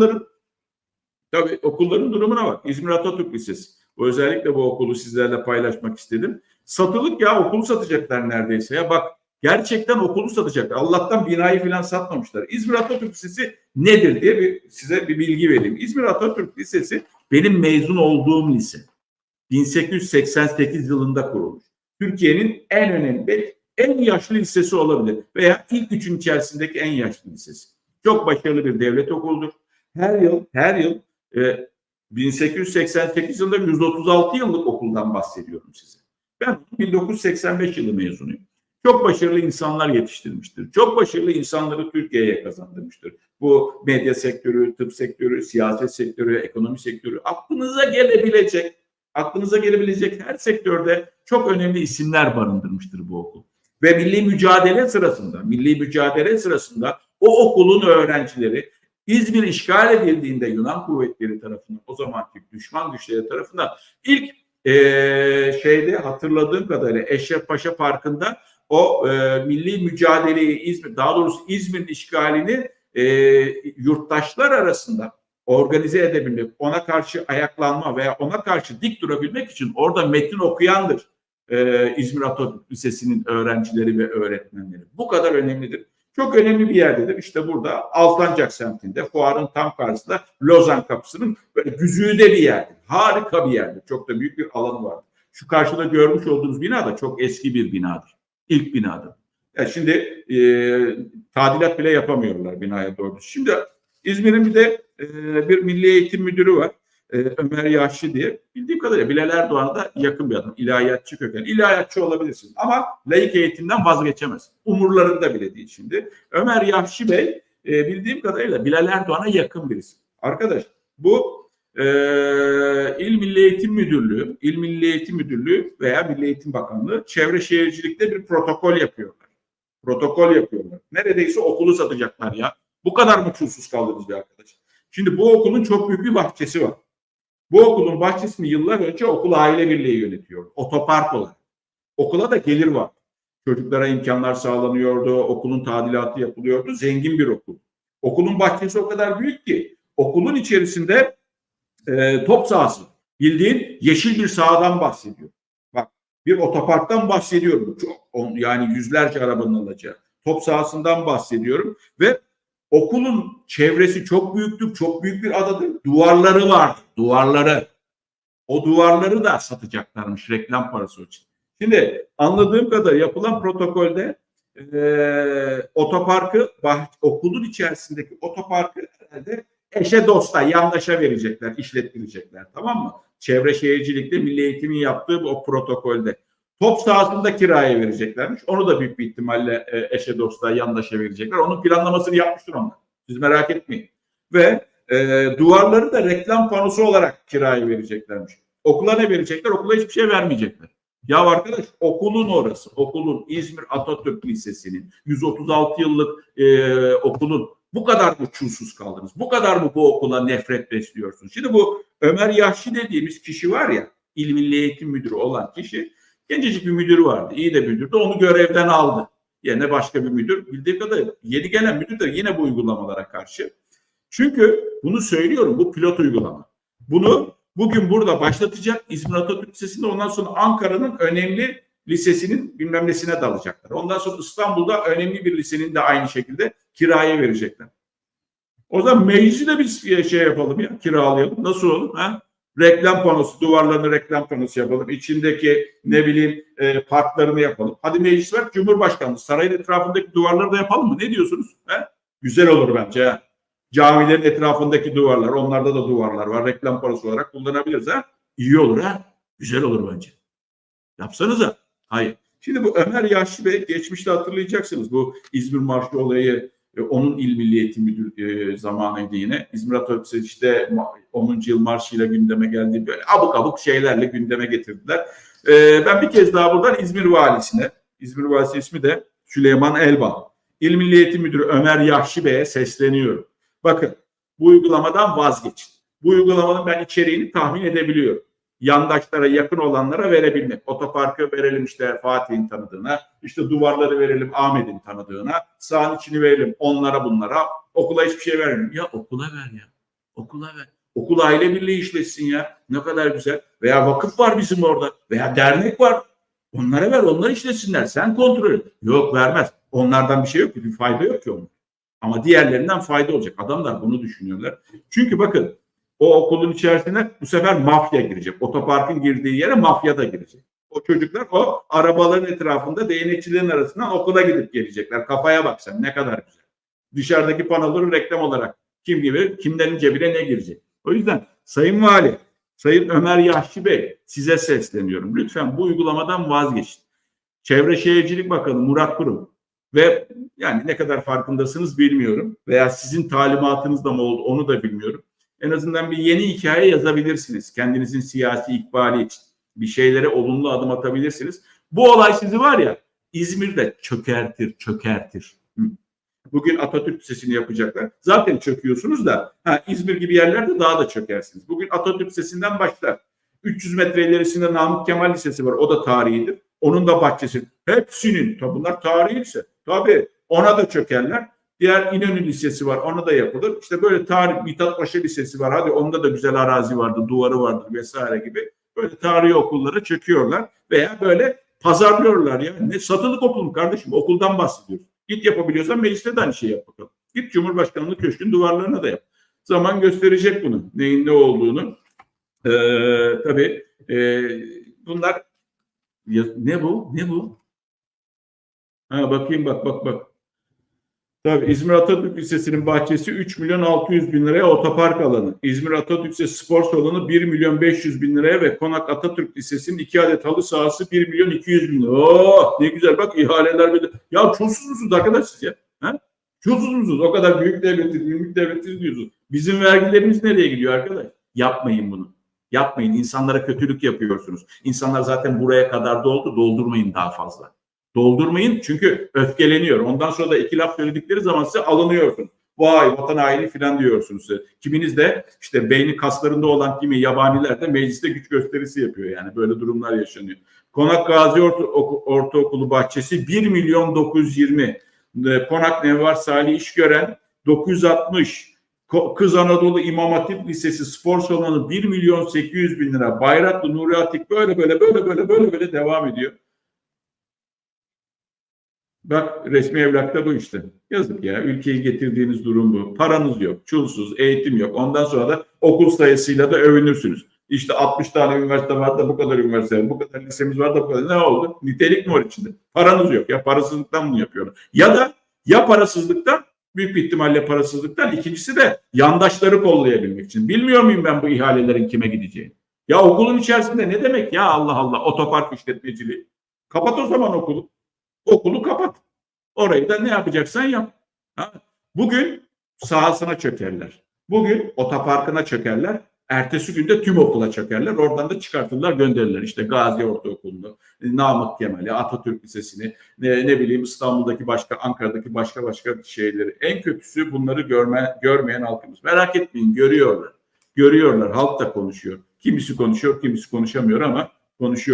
okulların tabii okulların durumuna bak. İzmir Atatürk Lisesi. Özellikle bu okulu sizlerle paylaşmak istedim. Satılık ya okulu satacaklar neredeyse ya. Bak gerçekten okulu satacaklar. Allah'tan binayı falan satmamışlar. İzmir Atatürk Lisesi nedir diye bir, size bir bilgi vereyim. İzmir Atatürk Lisesi benim mezun olduğum lise. 1888 yılında kurulmuş. Türkiye'nin en önemli, en yaşlı lisesi olabilir veya ilk üçün içerisindeki en yaşlı lisesi. Çok başarılı bir devlet okuludur. Her yıl, her yıl e, 1888 yılında 136 yıllık okuldan bahsediyorum size. Ben 1985 yılı mezunuyum. Çok başarılı insanlar yetiştirmiştir. Çok başarılı insanları Türkiye'ye kazandırmıştır. Bu medya sektörü, tıp sektörü, siyaset sektörü, ekonomi sektörü aklınıza gelebilecek, aklınıza gelebilecek her sektörde çok önemli isimler barındırmıştır bu okul. Ve milli mücadele sırasında, milli mücadele sırasında o okulun öğrencileri İzmir işgal edildiğinde Yunan kuvvetleri tarafından o zamanki düşman güçleri tarafından ilk e, şeyde hatırladığım kadarıyla Eşref Paşa Parkı'nda o e, milli mücadeleyi İzmir daha doğrusu İzmir işgalini e, yurttaşlar arasında organize edebilmek, ona karşı ayaklanma veya ona karşı dik durabilmek için orada metin okuyandır e, İzmir Atatürk Lisesi'nin öğrencileri ve öğretmenleri. Bu kadar önemlidir. Çok önemli bir yerdedir. İşte burada Alsancak semtinde fuarın tam karşısında Lozan kapısının böyle güzüğüde bir yerdir. Harika bir yerdir. Çok da büyük bir alanı vardır. Şu karşıda görmüş olduğunuz bina da çok eski bir binadır. İlk binadır. Yani şimdi e, tadilat bile yapamıyorlar binaya doğru. Şimdi İzmir'in bir de e, bir milli eğitim müdürü var. E, Ömer Yaşlı diye. Bildiğim kadarıyla Bilal Erdoğan'a da yakın bir adam. İlahiyatçı köken. İlahiyatçı olabilirsin ama layık eğitimden vazgeçemez. Umurlarında bile değil şimdi. Ömer Yaşlı Bey e, bildiğim kadarıyla Bilal Erdoğan'a yakın birisi. Arkadaş bu e, İl Milli Eğitim Müdürlüğü, İl Milli Eğitim Müdürlüğü veya Milli Eğitim Bakanlığı çevre şehircilikte bir protokol yapıyorlar. Protokol yapıyorlar. Neredeyse okulu satacaklar ya. Bu kadar mı çulsuz kaldınız bir arkadaş? Şimdi bu okulun çok büyük bir bahçesi var. Bu okulun bahçesini yıllar önce okul aile birliği yönetiyor. Otopark olarak. Okula da gelir var. Çocuklara imkanlar sağlanıyordu. Okulun tadilatı yapılıyordu. Zengin bir okul. Okulun bahçesi o kadar büyük ki okulun içerisinde e, top sahası. Bildiğin yeşil bir sahadan bahsediyor. Bak bir otoparktan bahsediyorum. Çok yani yüzlerce arabanın alacağı. Top sahasından bahsediyorum ve Okulun çevresi çok büyüktür, çok büyük bir adadır. Duvarları var, duvarları. O duvarları da satacaklarmış reklam parası için. Şimdi anladığım kadar yapılan protokolde e, otoparkı bah, okulun içerisindeki otoparkı herhalde eşe dosta yandaşa verecekler, işlettirecekler tamam mı? Çevre şehircilikte milli eğitimin yaptığı o protokolde. Top sahasında kiraya vereceklermiş. Onu da büyük bir ihtimalle e, eşe dosta yandaşa verecekler. Onun planlamasını yapmıştır onlar. Siz merak etmeyin. Ve e, duvarları da reklam panosu olarak kiraya vereceklermiş. Okula ne verecekler? Okula hiçbir şey vermeyecekler. Ya arkadaş okulun orası, okulun İzmir Atatürk Lisesi'nin 136 yıllık e, okulun bu kadar mı çulsuz kaldınız? Bu kadar mı bu okula nefret besliyorsunuz? Şimdi bu Ömer Yahşi dediğimiz kişi var ya, İl Milli Eğitim Müdürü olan kişi Gencecik bir müdür vardı. iyi de müdürdü. Onu görevden aldı. Yerine başka bir müdür. Bildiğim kadarıyla yeni gelen müdür de yine bu uygulamalara karşı. Çünkü bunu söylüyorum. Bu pilot uygulama. Bunu bugün burada başlatacak İzmir Atatürk Lisesi'nde ondan sonra Ankara'nın önemli lisesinin bilmem nesine dalacaklar. Ondan sonra İstanbul'da önemli bir lisenin de aynı şekilde kiraya verecekler. O zaman meclisi de biz şey yapalım ya kiralayalım. Nasıl olur? Ha? Reklam panosu, duvarlarını reklam panosu yapalım. İçindeki ne bileyim e, parklarını yapalım. Hadi meclis var, Cumhurbaşkanlığı sarayın etrafındaki duvarları da yapalım mı? Ne diyorsunuz? He? Güzel olur bence. He? Camilerin etrafındaki duvarlar, onlarda da duvarlar var. Reklam panosu olarak kullanabiliriz. Ha? İyi olur ha. Güzel olur bence. Yapsanıza. Hayır. Şimdi bu Ömer Yaşlı Bey geçmişte hatırlayacaksınız. Bu İzmir Marşı olayı e, onun İl Milli Eğitim Müdür e, zamanıydı yine. İzmir Atatürk işte 10. yıl marşıyla gündeme geldi. Böyle abuk abuk şeylerle gündeme getirdiler. E, ben bir kez daha buradan İzmir Valisi'ne, İzmir Valisi ismi de Süleyman Elbal. İl Milli Eğitim Müdürü Ömer Yahşi Bey'e sesleniyorum. Bakın bu uygulamadan vazgeçin. Bu uygulamanın ben içeriğini tahmin edebiliyorum yandaşlara yakın olanlara verebilmek. Otoparkı verelim işte Fatih'in tanıdığına, işte duvarları verelim Ahmet'in tanıdığına, sahanın içini verelim onlara bunlara, okula hiçbir şey vermeyelim. Ya okula ver ya. Okula ver. Okul aile birliği işletsin ya. Ne kadar güzel. Veya vakıf var bizim orada. Veya dernek var. Onlara ver, onlar işletsinler. Sen kontrol et. Yok vermez. Onlardan bir şey yok ki. Bir fayda yok ki onun. Ama diğerlerinden fayda olacak. Adamlar bunu düşünüyorlar. Çünkü bakın o okulun içerisine bu sefer mafya girecek. Otoparkın girdiği yere mafya da girecek. O çocuklar o arabaların etrafında değnekçilerin arasından okula gidip gelecekler. Kafaya bak sen ne kadar güzel. Dışarıdaki panoları reklam olarak kim gibi kimlerin cebine ne girecek. O yüzden Sayın Vali, Sayın Ömer Yahşi Bey size sesleniyorum. Lütfen bu uygulamadan vazgeçin. Çevre Şehircilik Bakanı Murat Kurum ve yani ne kadar farkındasınız bilmiyorum veya sizin talimatınızda mı oldu onu da bilmiyorum. En azından bir yeni hikaye yazabilirsiniz kendinizin siyasi ikbali için. Bir şeylere olumlu adım atabilirsiniz. Bu olay sizi var ya İzmir'de çökertir, çökertir. Bugün Atatürk Lisesi'ni yapacaklar. Zaten çöküyorsunuz da ha, İzmir gibi yerlerde daha da çökersiniz. Bugün Atatürk Lisesi'nden başlar. 300 metre ilerisinde Namık Kemal Lisesi var. O da tarihidir. Onun da bahçesi. Hepsinin. Tabi bunlar tarihi lise. Tabii ona da çökerler. Diğer İnönü Lisesi var. Ona da yapılır. İşte böyle tarih Mithat Paşa Lisesi var. Hadi onda da güzel arazi vardı, duvarı vardı vesaire gibi. Böyle tarihi okullara çöküyorlar veya böyle pazarlıyorlar ya. Ne satılık okul mu kardeşim? Okuldan bahsediyoruz. Git yapabiliyorsan mecliste de aynı şey yap bakalım. Git Cumhurbaşkanlığı Köşkü'nün duvarlarına da yap. Zaman gösterecek bunu. Neyin ne olduğunu. Ee, tabii e, bunlar ya, ne bu? Ne bu? Ha bakayım bak bak bak. Tabii İzmir Atatürk Lisesi'nin bahçesi 3 milyon 600 bin liraya otopark alanı. İzmir Atatürk Lisesi spor salonu 1 milyon 500 bin liraya ve Konak Atatürk Lisesi'nin 2 adet halı sahası 1 milyon 200 bin lira. Oh ne güzel bak ihaleler böyle. Ya çulsuz musunuz arkadaş siz ya? Ha? Çulsuz musunuz? O kadar büyük devletiz, büyük devletiz diyorsunuz. Bizim vergilerimiz nereye gidiyor arkadaş? Yapmayın bunu. Yapmayın. İnsanlara kötülük yapıyorsunuz. İnsanlar zaten buraya kadar doldu. Doldurmayın daha fazla. Doldurmayın çünkü öfkeleniyor. Ondan sonra da iki laf söyledikleri zaman size alınıyorsun. Vay vatan haini filan diyorsunuz. Kiminiz de işte beyni kaslarında olan kimi yabaniler de mecliste güç gösterisi yapıyor. Yani böyle durumlar yaşanıyor. Konak Gazi Orta, Ortaokulu bahçesi 1 milyon 920. Konak Nevvar Salih İşgören 960. Kız Anadolu İmam Hatip Lisesi spor salonu 1 milyon 800 bin lira. Bayraklı Nuri Atik böyle böyle böyle böyle böyle böyle devam ediyor. Bak resmi evlakta bu işte. Yazık ya. Ülkeyi getirdiğiniz durum bu. Paranız yok, çulsuz, eğitim yok. Ondan sonra da okul sayısıyla da övünürsünüz. İşte 60 tane üniversite var da bu kadar üniversite bu kadar lisemiz var da bu kadar. Ne oldu? Nitelik mi var içinde? Paranız yok. Ya parasızlıktan bunu yapıyorlar. Ya da ya parasızlıktan büyük bir ihtimalle parasızlıktan ikincisi de yandaşları kollayabilmek için. Bilmiyor muyum ben bu ihalelerin kime gideceğini? Ya okulun içerisinde ne demek ya Allah Allah otopark işletmeciliği. Kapat o zaman okulu. Okulu kapat. Orayı da ne yapacaksan yap. Ha? Bugün sahasına çökerler. Bugün otoparkına çökerler. Ertesi günde tüm okula çökerler. Oradan da çıkartırlar gönderirler. İşte Gazi Ortaokulu'nu, Namık Kemal'i, Atatürk Lisesi'ni, ne, ne bileyim İstanbul'daki başka, Ankara'daki başka başka şeyleri. En kötüsü bunları görme, görmeyen halkımız. Merak etmeyin görüyorlar. Görüyorlar. Halk da konuşuyor. Kimisi konuşuyor, kimisi konuşamıyor ama konuşuyor.